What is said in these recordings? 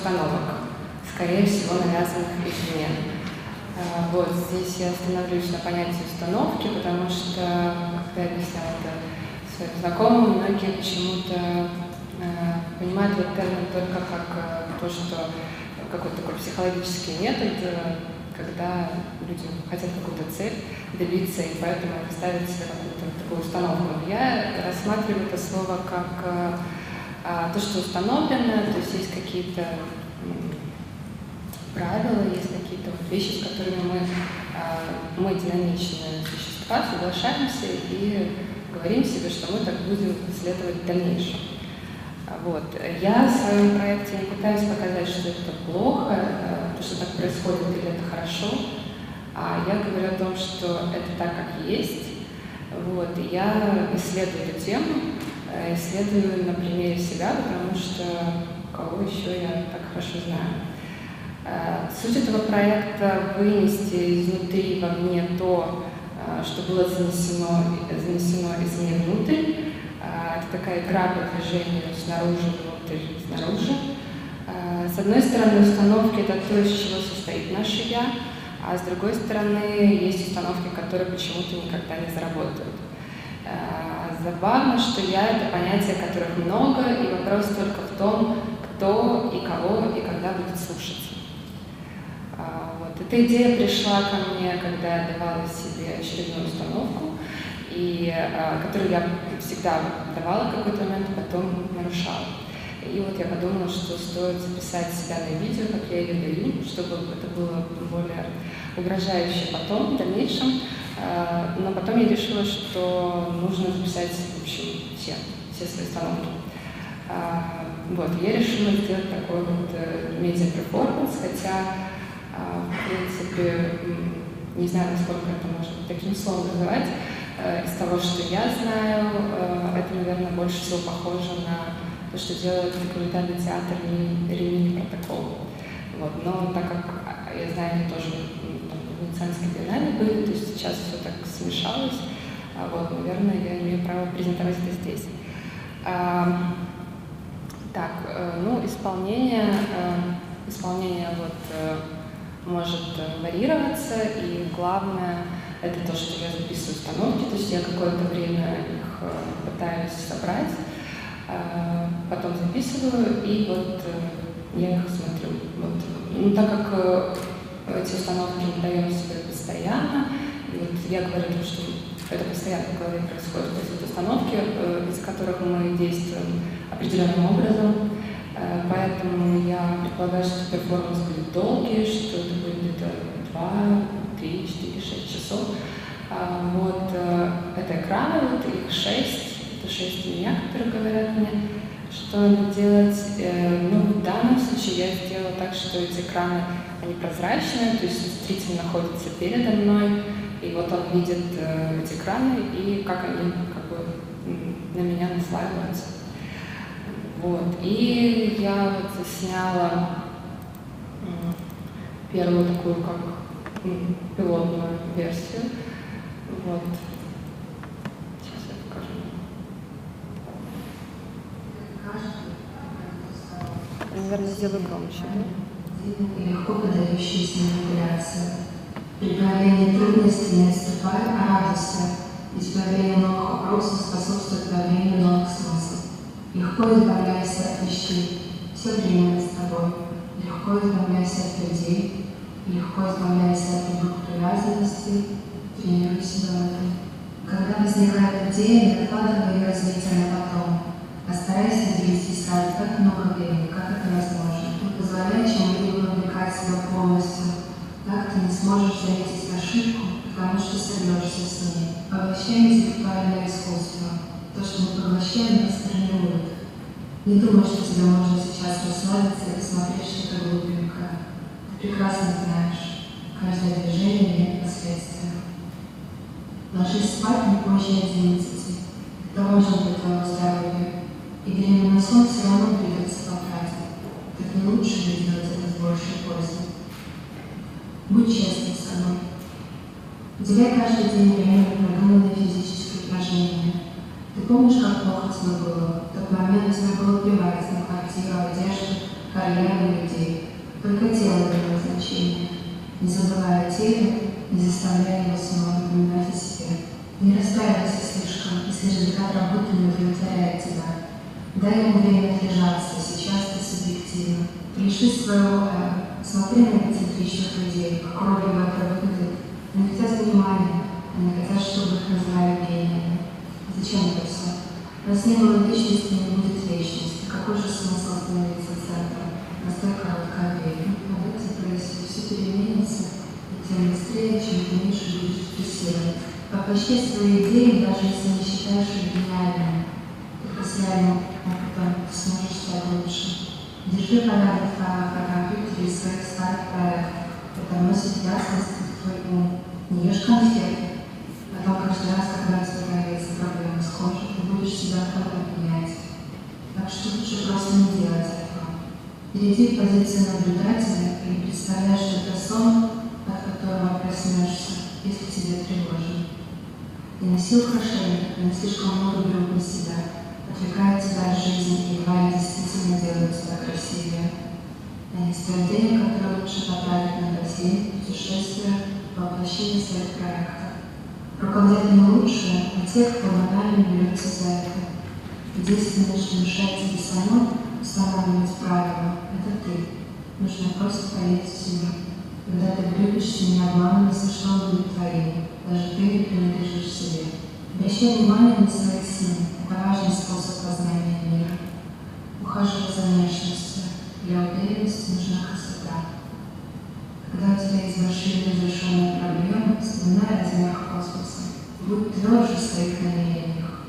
установок, скорее всего, навязанных извне. Вот здесь я остановлюсь на понятии установки, потому что, когда я объясняла это своим знакомым, многие почему-то понимают этот термин только как то, что какой-то такой психологический метод, э, когда люди хотят какую-то цель добиться, и поэтому они ставят себе какую-то такую установку. Я рассматриваю это слово как э, а, то, что установлено, то есть есть какие-то правила, есть какие-то вот вещи, с которыми мы, а, мы динамичные существа, соглашаемся и говорим себе, что мы так будем следовать в дальнейшем. Вот. Я в своем проекте не пытаюсь показать, что это плохо, э, то, что так происходит, или это хорошо, а я говорю о том, что это так, как есть. Вот. Я исследую эту тему, исследую на примере себя, потому что кого еще я так хорошо знаю. Э, суть этого проекта — вынести изнутри вовне то, что было занесено, занесено извне внутрь, это такая игра по движению снаружи, внутрь, снаружи. С одной стороны, установки — это то, из чего состоит наше «я», а с другой стороны, есть установки, которые почему-то никогда не заработают. А, забавно, что «я» — это понятие, которых много, и вопрос только в том, кто и кого и когда будет слушаться. А, вот. Эта идея пришла ко мне, когда я давала себе очередную установку, и э, которую я всегда давала какой-то момент, потом нарушала. И вот я подумала, что стоит записать себя на видео, как я ее даю, чтобы это было более угрожающе потом, в дальнейшем. Э, но потом я решила, что нужно записать, в общем, все, все свои установки. Э, вот, я решила сделать такой вот э, медиа-перформанс, хотя, в принципе, не знаю, насколько это можно таким словом называть, из того, что я знаю, это, наверное, больше всего похоже на то, что делает документальный театр Римини Протокол. Вот. Но так как я знаю, они тоже Венецианской биеннале были, то есть сейчас все так смешалось, а вот, наверное, я имею право презентовать это здесь. А, так, э, ну, исполнение, исполнение вот может варьироваться, и главное — это то, что я записываю установки, то есть я какое-то время их э, пытаюсь собрать, э, потом записываю, и вот э, я их смотрю. Вот. Ну, так как эти установки мы даем себе постоянно, и вот я говорю, что это постоянно в голове происходит, то есть вот установки, из которых мы действуем определенным образом, поэтому я предполагаю, что перформанс будет долгий, что это будет где-то два 3, 4, 6 часов. А, вот э, это экраны, вот их 6, это 6 у меня, которые говорят мне, что надо делать. Э, ну, в данном случае я сделала так, что эти экраны, они прозрачные, то есть зритель находится передо мной, и вот он видит э, эти экраны и как они как бы на меня наслаиваются. Вот. И я вот засняла первую такую как пилотную версию. Вот. Сейчас я покажу. Наверное, сделаю громче, да? Легко подающиеся манипуляции. При преодолении трудностей не отступай, а радуйся, ведь появление новых вопросов способствует появлению новых смыслов. Легко избавляйся от вещей, все временно с тобой. Легко избавляйся от людей, легко избавляйся от любых привязанностей, тренируй себя в этом. Когда возникает идея, не откладывай ее развитие на потом, а старайся довести сразу как много времени, как это возможно. Не позволяй чему-либо увлекать себя полностью. Так ты не сможешь заметить ошибку, потому что сорвешься с ней. Поглощай интеллектуальное искусство. То, что мы поглощаем, нас тренирует. Не думай, что тебе можно сейчас расслабиться и смотреть что-то глупенькое прекрасно знаешь, каждое движение имеет последствия. Ложись спать не позже одиннадцати. Это важно для твоего сон все равно придется потратить. Так не лучше вы делать это с большей пользой. Будь честным с собой. Уделяй каждый день на продуманные физические упражнения. Ты помнишь, как плохо тебе было? В тот момент тебе было плевать на квартиру, одежду, карьеру людей. Только тело имело значение. Не забывай о теле, не заставляя его снова напоминать о себе. Не расстраивайся слишком, если результат работы не удовлетворяет Лиши своего эго. Смотри на эксцентричных людей, как это выглядит. Они хотят внимания, они хотят, чтобы их называли гениями. Зачем это все? Раз не было вечности, не будет вечности. Какой же смысл становиться центром? Простая короткая время. В депрессии все переменится, и тем быстрее, чем ты меньше будешь стрессировать. Воплощай свои идеи, даже если не считаешь их гениальными. Только с реальным опытом сможешь стать лучше. Держи порядок на, на компьютере из своих старых проектов. Это вносит ясность в твой ум. Не ешь конфеты. Потом каждый раз, когда у тебя появится проблема с кожей, ты будешь себя обвинять. Так что лучше просто не делать этого. Перейди в позицию наблюдателя и представляешь, что это сон, от которого проснешься, если тебе тревожно. Не носи украшения, не слишком много берут на себя, отвлекают тебя от жизни и ли действительно делают тебя красивее. Есть твое денег, которое лучше потратить на бассейн, путешествия, воплощение своих проектов. Руководят не лучшие, а те, кто банально берется за это. Единственное, что мешает тебе самой устанавливать правила, это ты. Нужно просто поверить в себя. Когда ты влюбишься, не обманывай совершенно удовлетворение. Даже ты принадлежишь себе. Обращай внимание на своих сил. Это важный способ познания мира. Ухаживай за внешностью. Для уверенности нужна красота. Когда у тебя есть большие неразрешенные проблемы, вспоминай размер космоса. Будь тверже в своих намерениях.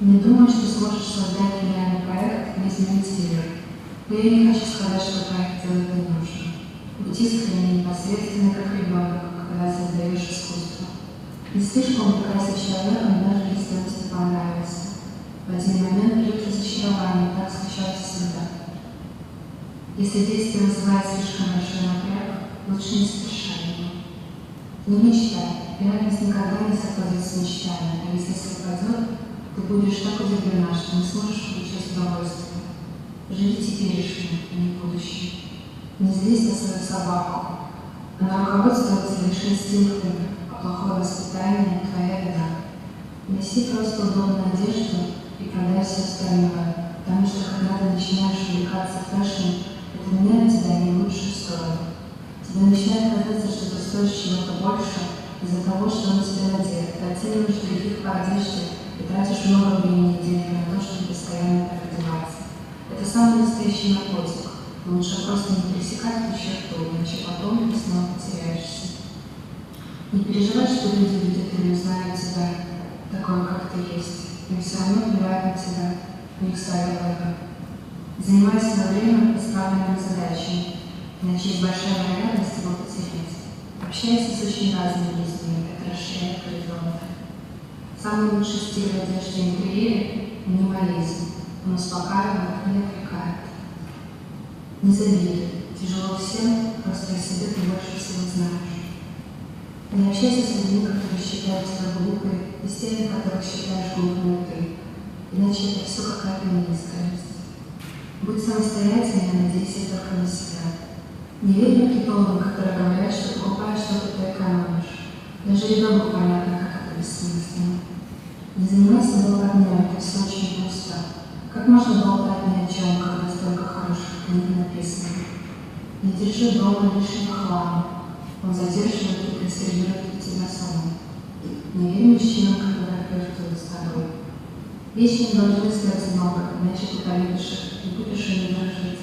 Не думай, что сможешь создать реальный проект и изменить мир. Но я не хочу сказать, что проект делать не нужно. Будь искренне непосредственно, как ребенок, когда создаешь искусство. Не слишком прекрасный человеком, даже если он тебе понравится. В один момент придет разочарование, так случается всегда. Если действие вызывает слишком большой напряг, лучше не совершай его. Не мечтай, реальность никогда не совпадет с мечтами, а если совпадет, ты будешь так удивлена, что не сможешь получать удовольствие. Живи теперешним, а не будущим. Не злись на свою собаку. Она руководствуется лишь инстинктами, а плохое воспитание – твоя вина. Неси просто удобную одежду и продай все остальное, потому что когда ты начинаешь увлекаться фэшном, это меняет тебя не в лучшую сторону. Тебе начинает казаться, что ты стоишь чего-то больше из-за того, что он тебе надет. Ты оцениваешь других по одежде и тратишь много времени и денег на то, чтобы постоянно так одеваться. Это самый настоящий наркотик. Лучше просто не пересекать эту черту, иначе потом ты снова потеряешься. Не переживай, что люди видят или узнают тебя такой, как ты есть. Им все равно плевать на тебя, у них свое эго. Занимай свое время поставленными задачами, иначе есть большая вероятность его потерять. Общайся с очень разными людьми, это расширяет горизонты. Самый лучший стиль в одежде и интерьере – минимализм. Он успокаивает и отвлекает. Не завидуй. Тяжело всем, просто о себе ты больше всего знаешь. Не общайся с людьми, которые считают тебя глупой, и с теми, которых считаешь глупым ты. Иначе это все какая-то неискренность. Будь самостоятельным, надейся только на себя. Не верь маркетологам, которые говорят, что покупая что-то, ты экономишь. Даже ребенку понятно, как это бессмысленно. Не занимайся болтовней, это все очень пусто. Как можно болтать ни о чем, когда столько хороших книг написано? Не держи дома лишнего хлама. Он задерживает и консервирует тебя саму. Не верь мужчинам, которые флиртуют с тобой. Вещи не должны стоять много, иначе ты полюбишь их и будешь ими дорожить.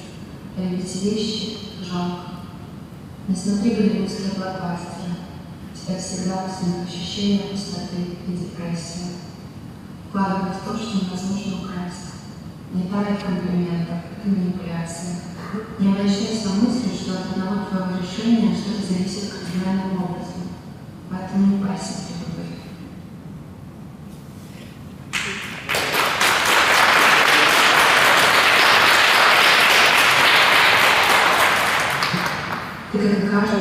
А любить вещи жалко. Не смотри голливудские блокбастеры. Тебя всегда вкуснет ощущение пустоты и депрессии. Вкладывай в то, что невозможно украсть. Не парить комплиментов, это манипуляция. Не обращайся мыслью, что от одного твоего решения что-то зависит кардинальным образом. Поэтому не парься при выборе. каждый...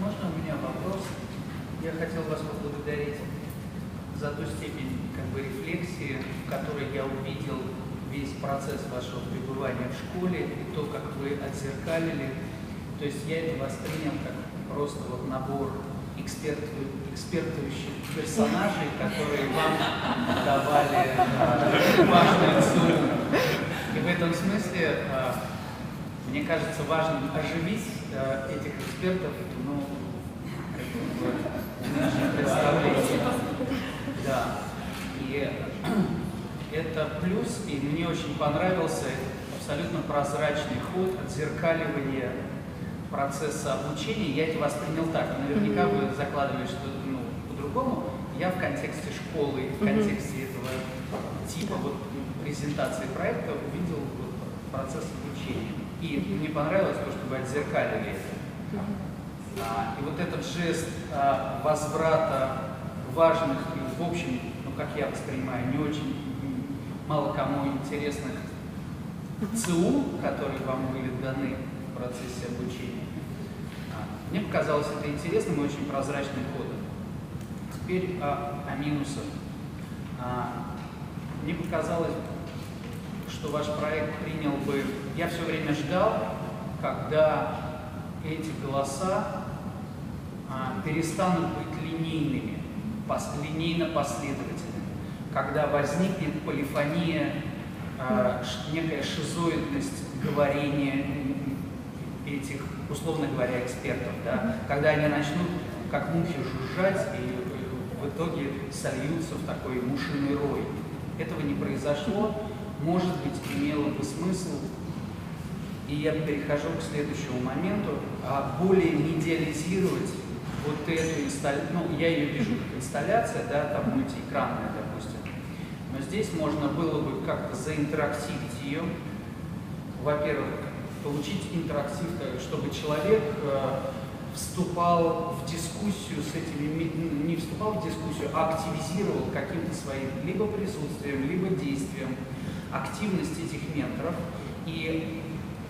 Можно у меня вопрос? Я хотел вас поблагодарить за ту степень как бы, рефлексии, в которой я увидел весь процесс вашего пребывания в школе и то, как вы отзеркалили. То есть я это воспринял как просто вот набор экспертующих персонажей, которые вам давали э, важную сумму. И в этом смысле э, мне кажется важным оживить э, этих экспертов, ну, как представление. Да. И это плюс, и мне очень понравился абсолютно прозрачный ход отзеркаливания процесса обучения. Я это воспринял так. Наверняка вы закладывали что ну, по-другому. Я в контексте школы, в контексте этого типа вот, презентации проекта увидел вот, процесс обучения. И мне понравилось то, что вы отзеркалили это. А, и вот этот жест а, возврата важных и, в общем, ну, как я воспринимаю, не очень мало кому интересных ЦУ, которые вам были даны в процессе обучения. А, мне показалось это интересным и очень прозрачным ходом. Теперь о, о минусах. А, мне показалось, что ваш проект принял бы... Я все время ждал, когда эти голоса а, перестанут быть линейными, пос, линейно последовательными когда возникнет полифония, э, некая шизоидность говорения этих, условно говоря, экспертов, да, когда они начнут как мухи жужжать и в итоге сольются в такой мушиный рой. Этого не произошло, может быть, имело бы смысл, и я перехожу к следующему моменту, а более медиализировать вот эту инсталляцию, ну, я ее вижу как инсталляция, да, там мультиэкранная, допустим, но здесь можно было бы как-то заинтерактивить ее. Во-первых, получить интерактив, чтобы человек э, вступал в дискуссию с этими, не вступал в дискуссию, а активизировал каким-то своим либо присутствием, либо действием активность этих менторов. И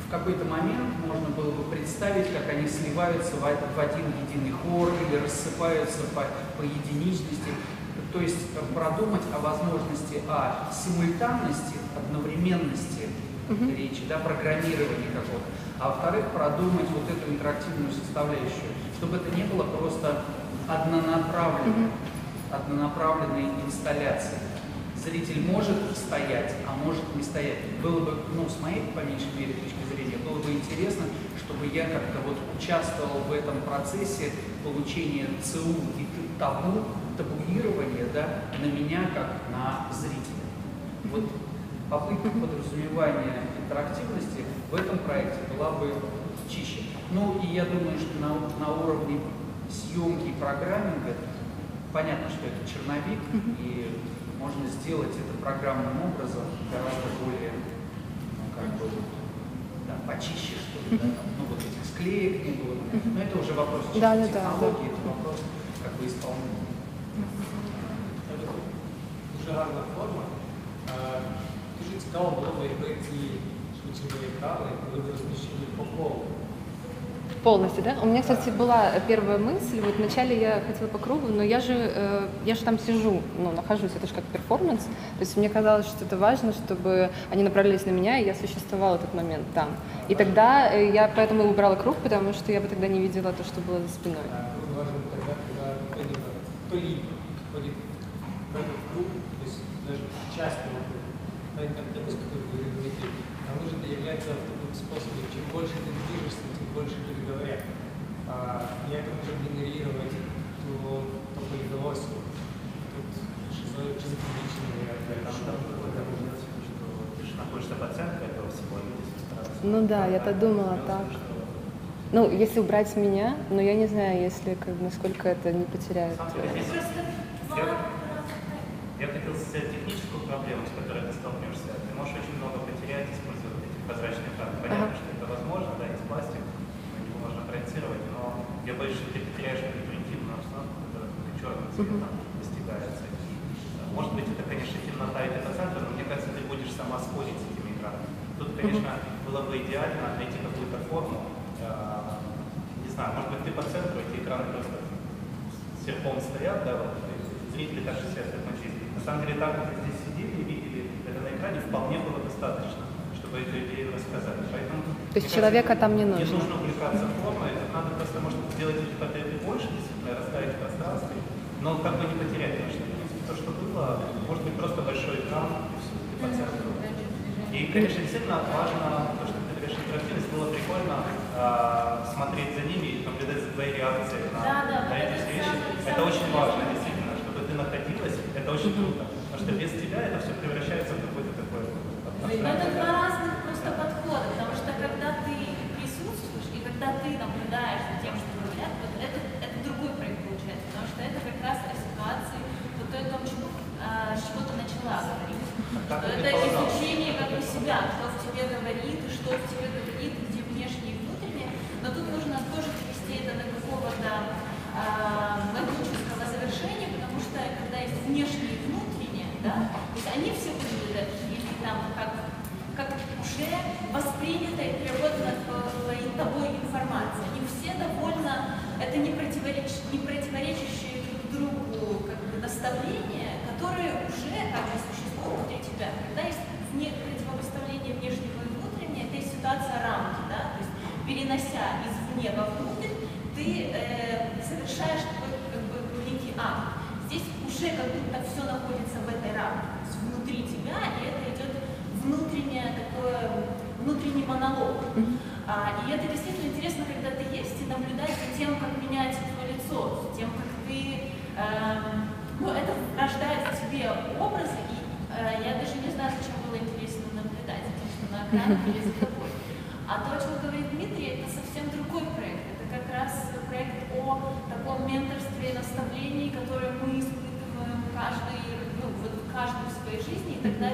в какой-то момент можно было бы представить, как они сливаются в один единый хор или рассыпаются по, по единичности, то есть продумать о возможности о симультанности, одновременности uh-huh. речи, да, программирования какого-то, а во-вторых, продумать вот эту интерактивную составляющую, чтобы это не было просто однонаправленной, uh-huh. однонаправленной инсталляцией. Зритель может стоять, а может не стоять. Было бы, ну, с моей, по меньшей мере, точки зрения, бы интересно, чтобы я как-то вот участвовал в этом процессе получения ЦУ и табу табуирование да, на меня как на зрителя. Вот попытка подразумевания интерактивности в этом проекте была бы чище. Ну и я думаю, что на, на уровне съемки и программинга понятно, что это черновик, и можно сделать это программным образом гораздо более, ну, как бы, да, почище, что ли, да, там, ну, вот этих склеек не было. Но это уже вопрос да, технологии, да, да. это вопрос как бы исполнения. дуже гарна форма. Дуже цікаво було б, якби ці ключові екрани були розміщені по колу. Полностью, да? У меня, кстати, была первая мысль. Вот вначале я хотела по кругу, но я же, э, я же там сижу, ну, нахожусь, это же как перформанс. То есть мне казалось, что это важно, чтобы они направлялись на меня, и я существовала этот момент там. И тогда э, я поэтому и убрала круг, потому что я бы тогда не видела то, что было за спиной. Она может являться способом, чем больше ты больше люди говорят. А, и это может генерировать то, то полиголосие. Тут шизофреничные находишься под оценкой этого всего, Ну да, я-то думала так. Ну, если убрать меня, но я не знаю, если как, насколько это не потеряет. Я хотел сказать техническую проблему, с которой ты столкнешься. Ты можешь очень много потерять, используя эти прозрачные экраны. Понятно, ага. что это возможно, да, из пластика, его можно проецировать, но я боюсь, что ты потеряешь примитивную обстановку, которая черным цветом достигается. Может быть, это, конечно, темнота и дата-центр, но мне кажется, ты будешь сама сходить с этими экранами. Тут, конечно, было бы идеально найти какую-то форму, э, не знаю, может быть, ты по центру, эти экраны просто серпом стоят, да, вот, зрители так же себя жизни. На самом деле, так как вы здесь сидели и видели это на экране, вполне было достаточно, чтобы эту идею рассказать. Поэтому, То есть человека там не нужно? Не нужно увлекаться формой, это надо просто, может, сделать эти портреты больше, действительно, расставить в пространстве, но как бы не потерять, принципе, то, что было, может быть, просто большой экран, и по центру. И, конечно, действительно важно, то, что ты говоришь, интерактивность, было прикольно э, смотреть за ними и наблюдать за твоей реакцией на, Да, да, на эти вещи. самое- Это самое очень важное. важно, действительно, чтобы ты находилась, это очень круто. Потому что без тебя это все превращается в какой-то такой Но это два разных просто подхода, потому что когда ты присутствуешь и когда ты наблюдаешь за тем, что говорят, вот это, это другой проект получается, потому что это как раз о ситуации, вот то, о том, чему, а, с чего ты начала говорить. Так Что и это предполагал. изучение как бы себя, что в тебе говорит, и что в тебе говорит, где внешнее и внутреннее. Но тут нужно тоже привести это до какого-то а, логического завершения, потому что когда есть внешнее и внутреннее, да, то есть они все выглядят или там как, как уже воспринята и переработана твоей тобой информация. Они все довольно, это не, противореч, не противоречащие друг другу как бы, наставления, которые уже как бы существуют внутри тебя. Когда есть вне, противопоставление внешнего и внутреннего, это и ситуация рамки, да, то есть перенося извне вовнутрь, ты э, совершаешь такой как бы акт. Здесь уже как будто все находится в этой рамке, то есть внутри тебя, и это идет внутреннее такое, внутренний монолог. А, и это действительно интересно, когда ты есть, и наблюдать за тем, как меняется твое лицо, тем, как ты, эм, ну, это рождает в тебе образы, и э, я даже не знаю, зачем было интересно наблюдать тем, что на экране или за тобой. А то, о чем говорит Дмитрий, это совсем другой проект. Это как раз проект о таком менторстве и наставлении, которое мы испытываем каждый, ну, вот каждый в своей жизни, и тогда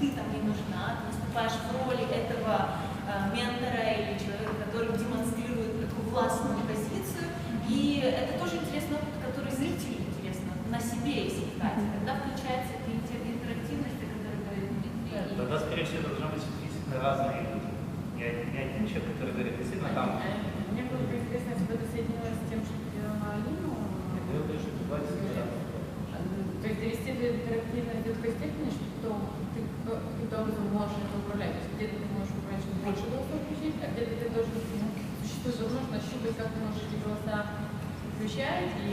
ты там не нужна, ты выступаешь в роли этого э, ментора или человека, который демонстрирует такую властную позицию. И это тоже интересный опыт, который зрителю интересно на себе испытать. Тогда включается эта интер- интерактивность, о которой говорит Дмитрий. Тогда, скорее всего, должны быть действительно разные люди. Не один, не человек, который говорит, действительно, там Мне было бы интересно, если бы это соединилось с тем, что делала Алина. Что десятка. То есть довести до интерактивности до такой степени, что ты э, каким-то образом можешь это управлять. То есть где-то ты можешь управлять, чтобы больше голосов включить, а где-то ты должен ну, существует возможность нащупать, как ты можешь эти голоса включать. И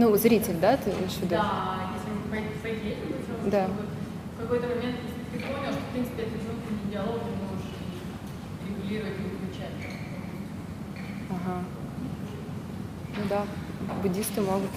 Ну, зритель, да, ты имеешь в виду? да, если по, по идее, это будет сразу, Да. в какой-то момент ты понял, что в принципе этот внутренний диалог ты можешь регулировать и выключать. Ага. Ну да, буддисты могут.